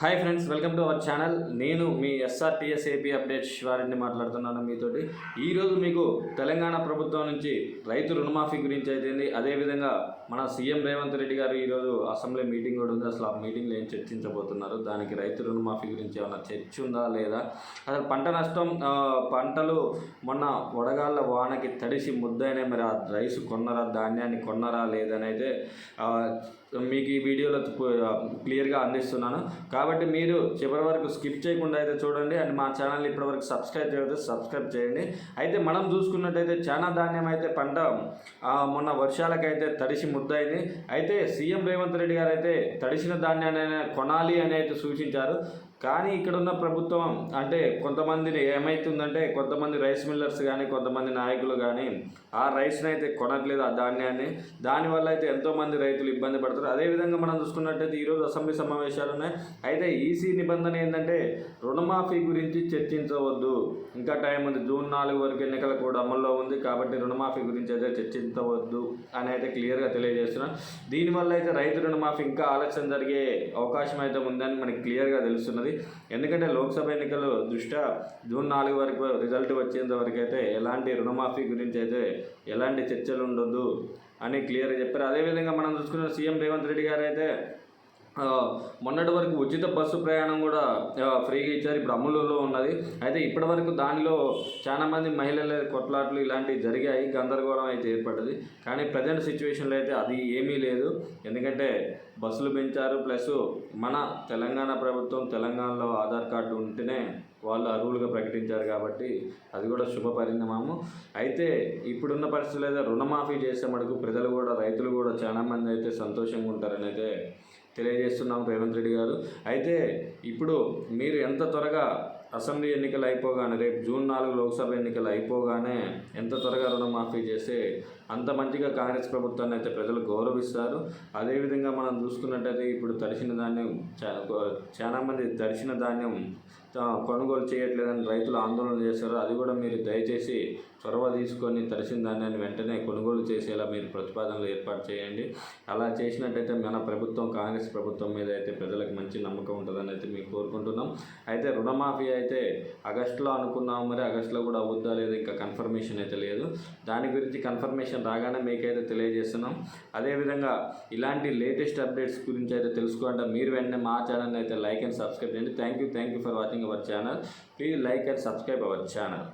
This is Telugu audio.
Hi friends welcome to our channel నేను మీ ఎస్ఆర్టీఎస్ ఏపీ అప్డేట్ శివారెడ్డి మాట్లాడుతున్నాను మీతోటి. ఈరోజు మీకు తెలంగాణ ప్రభుత్వం నుంచి రైతు రుణమాఫీ గురించి అయితే అదేవిధంగా మన సీఎం రేవంత్ రెడ్డి గారు ఈరోజు అసెంబ్లీ మీటింగ్ కూడా ఉంది. అసలు ఆ మీటింగ్లో ఏం చర్చించబోతున్నారు? దానికి రైతు రుణమాఫీ గురించి ఏమైనా చర్చ ఉందా లేదా? అసలు పంట నష్టం పంటలు మొన్న వడగాళ్ళ వానకి తడిసి ముద్దైనా మరి ఆ రైస్ కొన్నరా ధాన్యాన్ని కొన్నరా లేదని అయితే మీకు ఈ వీడియోలో క్లియర్గా అందిస్తున్నాను. కాబట్టి మీరు చివరి వరకు స్కిప్ చేయకుండా అయితే చూడండి. అండ్ మా ఛానల్ ఇప్పటివరకు సబ్స్క్రైబ్ చేయకపోతే సబ్స్క్రైబ్ చేయండి. అయితే మనం చూసుకున్నట్టయితే చాలా ధాన్యం అయితే పంట మొన్న వర్షాలకైతే తడిసి ముద్దయింది. అయితే సీఎం రేవంత్ రెడ్డి గారు అయితే తడిసిన ధాన్యాన్ని కొనాలి అని అయితే సూచించారు. కానీ ఇక్కడ ఉన్న ప్రభుత్వం అంటే కొంతమందిని ఏమవుతుందంటే కొంతమంది రైస్ మిల్లర్స్ కానీ కొంతమంది నాయకులు కానీ ఆ రైస్ని అయితే కొనట్లేదు ఆ ధాన్యాన్ని. దానివల్ల అయితే ఎంతోమంది రైతులు ఇబ్బంది పడతారు. అదేవిధంగా మనం చూసుకున్నట్టయితే ఈరోజు అసెంబ్లీ సమావేశాలు ఉన్నాయి. అయితే ఈసీ నిబంధన ఏంటంటే రుణమాఫీ గురించి చర్చించవద్దు. ఇంకా టైం ఉంది. జూన్ నాలుగు వరకు ఎన్నికల కూడా అమల్లో ఉంది కాబట్టి రుణమాఫీ గురించి అయితే చర్చించవద్దు అని అయితే క్లియర్గా తెలియజేస్తున్నాం. దీనివల్ల అయితే రైతు రుణమాఫీ ఇంకా ఆలస్యం జరిగే అవకాశం అయితే ఉందని మనకి క్లియర్గా తెలుస్తున్నది. ఎందుకంటే లోక్సభ ఎన్నికలు దృష్ట్యా జూన్ నాలుగు వరకు రిజల్ట్ వచ్చేంత వరకు అయితే ఎలాంటి రుణమాఫీ గురించి అయితే ఎలాంటి చర్చలు ఉండొద్దు అని క్లియర్గా చెప్పారు. అదేవిధంగా మనం చూసుకున్న సీఎం రేవంత్ రెడ్డి గారు అయితే మొన్నటి వరకు ఉచిత బస్సు ప్రయాణం కూడా ఫ్రీగా ఇచ్చారు. ఇప్పుడు అమలులో ఉన్నది. అయితే ఇప్పటి వరకు దానిలో చాలా మంది మహిళల కొట్లాట్లు ఇలాంటివి జరిగాయి. గందరగోళం అయితే ఏర్పడ్డది. కానీ ప్రజెంట్ సిచ్యువేషన్లో అయితే అది ఏమీ లేదు. ఎందుకంటే బస్సులు పెంచారు. ప్లస్ మన తెలంగాణ ప్రభుత్వం తెలంగాణలో ఆధార్ కార్డు ఉంటేనే వాళ్ళు అర్హులుగా ప్రకటించారు కాబట్టి అది కూడా శుభ పరిణామము. అయితే ఇప్పుడున్న పరిస్థితులు అయితే రుణమాఫీ చేసే మటుకు ప్రజలు కూడా రైతులు కూడా చాలామంది అయితే సంతోషంగా ఉంటారని అయితే తెలియజేస్తున్నాం రేవంత్ రెడ్డి గారు. అయితే ఇప్పుడు మీరు ఎంత త్వరగా అసెంబ్లీ ఎన్నికలు అయిపోగానే రేపు జూన్ నాలుగు లోక్సభ ఎన్నికలు అయిపోగానే ఎంత త్వరగా రుణమాఫీ చేస్తే అంత మంచిగా కాంగ్రెస్ ప్రభుత్వాన్ని అయితే ప్రజలు గౌరవిస్తారు. అదేవిధంగా మనం చూసుకున్నట్టయితే ఇప్పుడు తడిసిన ధాన్యం చా- చాలా మంది తడిసిన ధాన్యం కొనుగోలు చేయట్లేదని రైతులు ఆందోళన చేశారు. అది కూడా మీరు దయచేసి చొరవ తీసుకొని తరిసిన ధాన్యాన్ని వెంటనే కొనుగోలు చేసేలా మీరు ప్రతిపాదనలు ఏర్పాటు చేయండి. అలా చేసినట్టయితే మన ప్రభుత్వం కాంగ్రెస్ ప్రభుత్వం మీద అయితే ప్రజలకు మంచి నమ్మకం ఉంటుందని అయితే మేము కోరుకుంటున్నాం. అయితే రుణమాఫీ అయితే ఆగస్టులో అనుకున్నాం మరి ఆగస్టులో కూడా అవుద్దా లేదా ఇంకా కన్ఫర్మేషన్ అయితే లేదు. దాని గురించి కన్ఫర్మేషన్ రాగానే మీకైతే తెలియజేస్తున్నాం. అదేవిధంగా ఇలాంటి లేటెస్ట్ అప్డేట్స్ గురించి అయితే తెలుసుకోవాలంటే మీరు వెంటనే మా ఛానల్ అయితే లైక్ అండ్ సబ్స్క్రైబ్ చేయండి. Thank you thank you for watching our channel please like and subscribe our channel